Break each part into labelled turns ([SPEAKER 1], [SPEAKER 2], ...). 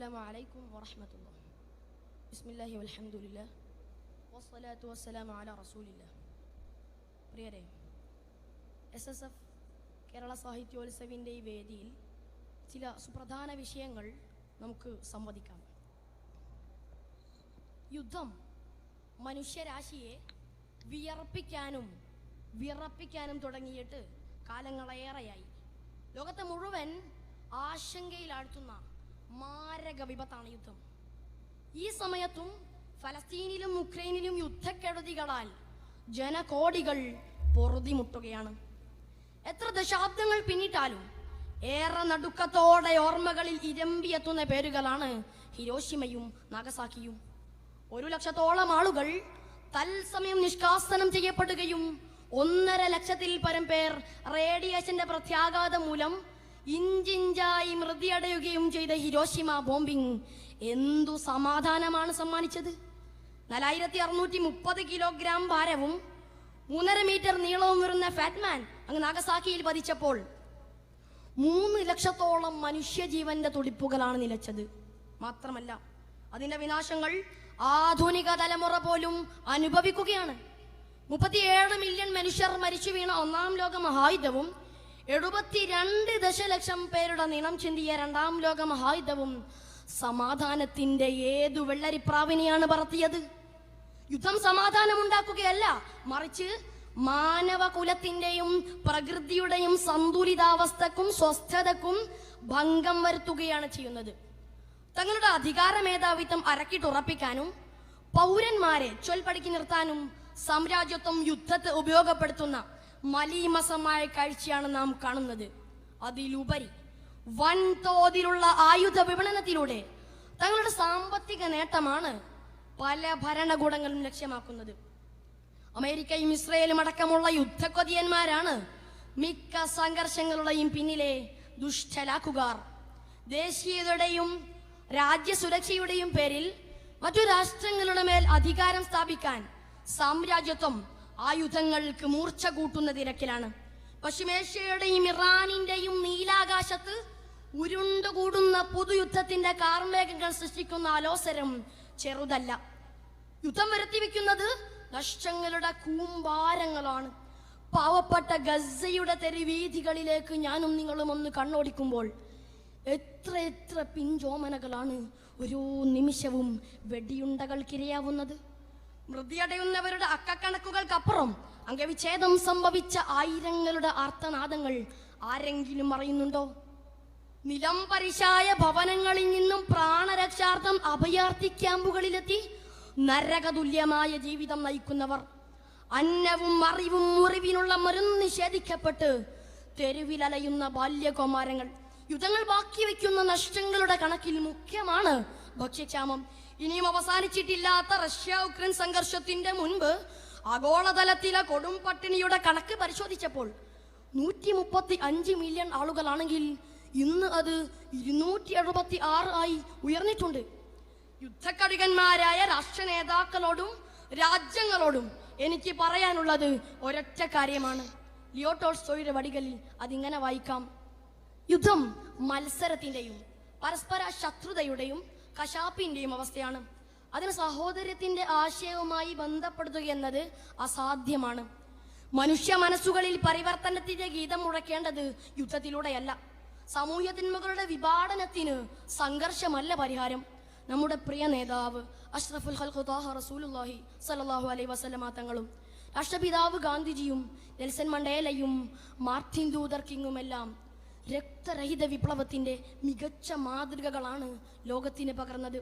[SPEAKER 1] السلام عليكم ورحمة الله بسم الله والحمد لله والصلاة والسلام على رسول الله പ്രിയരെ S S F Kerala സാഹിത്യോത്സവിൻ്റെ ഈ വേദിയിൽ ചില സുപ്രധാന വിഷയങ്ങൾ നമുക്ക് സംവദിക്കാം യുദ്ധം മനുഷ്യരാശിയെ വിയർപ്പിക്കാനും വിറപ്പിക്കാനും തുടങ്ങിയിട്ട് കാലങ്ങളേറെയായി ലോകത്തെ മുഴുവൻ ആശങ്കയിലാഴ്ത്തുന്ന മാരക വിപത്താണ് യുദ്ധം. ഈ സമയത്തും ഫലസ്തീനിലും ഉക്രൈനിലും യുദ്ധക്കെടുതികളാൽ ജനകോടികൾ പൊറുതിമുട്ടുകയാണ്. എത്ര ദശാബ്ദങ്ങൾ പിന്നിട്ടാലും ഏറെ നടുക്കത്തോടെ ഓർമ്മകളിൽ ഇരമ്പിയെത്തുന്ന പേരുകളാണ് ഹിരോഷിമയും നാഗസാക്കിയും. ഒരു ലക്ഷത്തോളം ആളുകൾ തത്സമയം നിഷ്കാസനം ചെയ്യപ്പെടുകയും ഒന്നര ലക്ഷത്തിൽ പരം പേർ റേഡിയേഷന്റെ പ്രത്യാഘാതം മൂലം ഇഞ്ചിഞ്ചായി മൃതിയടയുകയും ചെയ്ത ഹിരോഷിമ ബോംബിംഗ് എന്തു സമാധാനമാണ് സമ്മാനിച്ചത്? നാലായിരത്തി അറുന്നൂറ്റി മുപ്പത് കിലോഗ്രാം ഭാരവും മൂന്നര മീറ്റർ നീളവും വരുന്ന ഫാറ്റ്മാൻ അങ്ങ് നാഗസാക്കിയിൽ പതിച്ചപ്പോൾ മൂന്ന് ലക്ഷത്തോളം മനുഷ്യജീവന്റെ തുടിപ്പുകളാണ് നിലച്ചത്. മാത്രമല്ല അതിന്റെ വിനാശങ്ങൾ ആധുനിക തലമുറ പോലും അനുഭവിക്കുകയാണ്. മുപ്പത്തിയേഴ് മില്യൺ മനുഷ്യർ മരിച്ചു വീണ ഒന്നാം ലോക മഹായുദ്ധവും എഴുപത്തിരണ്ട് ദശലക്ഷം പേരുടെ നിണം ചിന്തിയ രണ്ടാം ലോക മഹായുദ്ധവും സമാധാനത്തിന്റെ ഏതു വെള്ളരിപ്രാവിനെയാണ് പറത്തിയത്? യുദ്ധം സമാധാനം ഉണ്ടാക്കുകയല്ല മറിച്ച് മാനവ കുലത്തിന്റെയും പ്രകൃതിയുടെയും സന്തുലിതാവസ്ഥക്കും സ്വസ്ഥതക്കും ഭംഗം വരുത്തുകയാണ് ചെയ്യുന്നത്. തങ്ങളുടെ അധികാര മേധാവിത്വം അരക്കിട്ടുറപ്പിക്കാനും പൗരന്മാരെ ചൊൽപ്പടിക്ക് നിർത്താനും സാമ്രാജ്യത്വം യുദ്ധത്തെ ഉപയോഗപ്പെടുത്തുന്ന മലീമസമായ കാഴ്ചയാണ് നാം കാണുന്നത്. അതിലുപരി വൻതോതിലുള്ള ആയുധ വിപണനത്തിലൂടെ തങ്ങളുടെ സാമ്പത്തിക നേട്ടമാണ് പല ഭരണകൂടങ്ങളും ലക്ഷ്യമാക്കുന്നത്. അമേരിക്കയും ഇസ്രയേലും അടക്കമുള്ള യുദ്ധക്കൊതിയന്മാരാണ് മിക്ക സംഘർഷങ്ങളുടെയും പിന്നിലെ ദുഷ്ടലാക്കുകാർ. ദേശീയതയുടെയും രാജ്യസുരക്ഷയുടെയും പേരിൽ മറ്റു രാഷ്ട്രങ്ങളുടെ മേൽ അധികാരം സ്ഥാപിക്കാൻ സാമ്രാജ്യത്വം ആയുധങ്ങൾക്ക് മൂർച്ച കൂട്ടുന്ന തിരക്കിലാണ്. പശ്ചിമേഷ്യയുടെയും ഇറാനിന്റെയും നീലാകാശത്ത് ഉരുണ്ടുകൂടുന്ന പുതുയുദ്ധത്തിന്റെ കാർമേഘങ്ങൾ സൃഷ്ടിക്കുന്ന അലോസരം ചെറുതല്ല. യുദ്ധം വരുത്തിവെക്കുന്നത് നഷ്ടങ്ങളുടെ കൂമ്പാരങ്ങളാണ്. പാവപ്പെട്ട ഗസയുടെ തെരുവീഥികളിലേക്ക് ഞാനും നിങ്ങളും ഒന്ന് കണ്ണോടിക്കുമ്പോൾ എത്ര എത്ര പിഞ്ചോമനകളാണ് ഓരോ നിമിഷവും വെടിയുണ്ടകൾക്കിരയാവുന്നത്. മൃതിയടയുന്നവരുടെ അക്കക്കണക്കുകൾക്കപ്പുറം അംഗവിച്ഛേദം സംഭവിച്ച ആയിരങ്ങളുടെ ആർത്തനാദങ്ങൾ ആരെങ്കിലും അറിയുന്നുണ്ടോ? നിലം പരിശായ ഭവനങ്ങളിൽ നിന്നും പ്രാണരക്ഷാർത്ഥം അഭയാർത്ഥി ക്യാമ്പുകളിലെത്തി നരകതുല്യമായ ജീവിതം നയിക്കുന്നവർ. അന്നവും അറിവും മുറിവിനുള്ള മരുന്ന് നിഷേധിക്കപ്പെട്ട് തെരുവിലലയുന്ന ബാല്യകുമാരങ്ങൾ. യുദ്ധങ്ങൾ ബാക്കി വയ്ക്കുന്ന നഷ്ടങ്ങളുടെ കണക്കിൽ മുഖ്യമാണ് ഭക്ഷ്യക്ഷാമം. ഇനിയും അവസാനിച്ചിട്ടില്ലാത്ത റഷ്യ ഉക്രൈൻ സംഘർഷത്തിന്റെ മുൻപ് ആഗോളതലത്തിലെ കൊടും പട്ടിണിയുടെ കണക്ക് പരിശോധിച്ചപ്പോൾ നൂറ്റി മുപ്പത്തി അഞ്ച് മില്യൺ ആളുകളാണെങ്കിൽ ഇന്ന് അത് ഇരുന്നൂറ്റി എഴുപത്തി ആറ് ആയി ഉയർന്നിട്ടുണ്ട്. യുദ്ധക്കടികന്മാരായ രാഷ്ട്ര നേതാക്കളോടും രാജ്യങ്ങളോടും എനിക്ക് പറയാനുള്ളത് ഒരൊറ്റ കാര്യമാണ്. ലിയോട്ടോൾസ്റ്റോയുടെ വടികളിൽ അതിങ്ങനെ വായിക്കാം. യുദ്ധം മത്സരത്തിന്റെയും പരസ്പര ശത്രുതയുടെയും കശാപ്പിന്റെയും അവസ്ഥയാണ്. അതിന് സഹോദര്യത്തിന്റെ ആശയവുമായി ബന്ധപ്പെടുത്തുക എന്നത് അസാധ്യമാണ്. മനുഷ്യ മനസ്സുകളിൽ പരിവർത്തനത്തിന്റെ ഗീതം മുഴക്കേണ്ടത് യുദ്ധത്തിലൂടെയല്ല. സമൂഹത്തിന്മകളുടെ വിഭാടനത്തിന് സംഘർഷമല്ല പരിഹാരം. നമ്മുടെ പ്രിയ നേതാവ് അഷ്റഫുൽ ഹൽഖുദാഹ റസൂലുല്ലാഹി റസൂലുള്ളാഹി അലൈ വസല്ലമ തങ്ങളും രാഷ്ട്രപിതാവ് ഗാന്ധിജിയും നെൽസൺ മണ്ടേലയും മാർട്ടിൻ ലൂതർ കിങ്ങുമെല്ലാം രക്തരഹിത വിപ്ലവത്തിന്റെ മികച്ച മാതൃകകളാണ് ലോകത്തിന് പകർന്നത്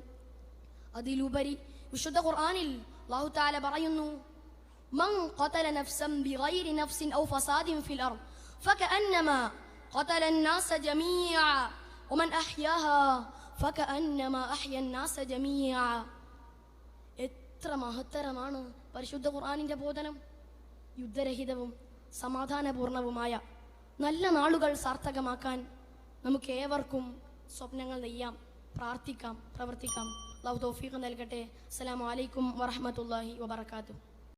[SPEAKER 1] അതിലുപരി വിശുദ്ധ ഖുർആനിൽ അല്ലാഹു തആല പറയുന്നു മൻ ഖതല നഫ്സൻ ബിഗൈരി നഫ്സിൻ ഔ ഫസാദിൻ ഫിൽ അർദ് ഫകഅന്നമാ ഖതല الناس ജമീഅ വമൻ അഹ്യാഹാ ഫകഅന്നമാ അഹ്യ الناس ജമീഅ എത്ര മഹത്തരമാണ് പരിശുദ്ധ ഖുർആനിന്റെ ബോധനം യുദ്ധരഹിതവും സമാധാനപൂർണവുമായ നല്ല നാളുകൾ സാർത്ഥകമാക്കാൻ നമുക്ക് ഏവർക്കും സ്വപ്നങ്ങൾ നെയ്യാം പ്രാർത്ഥിക്കാം പ്രവർത്തിക്കാം. അള്ളാഹു തോഫീഖ് നൽകട്ടെ. അസ്സലാമലൈക്കും അലൈക്കും വറഹ്മത്തുള്ളാഹി വബറകാതുഹു.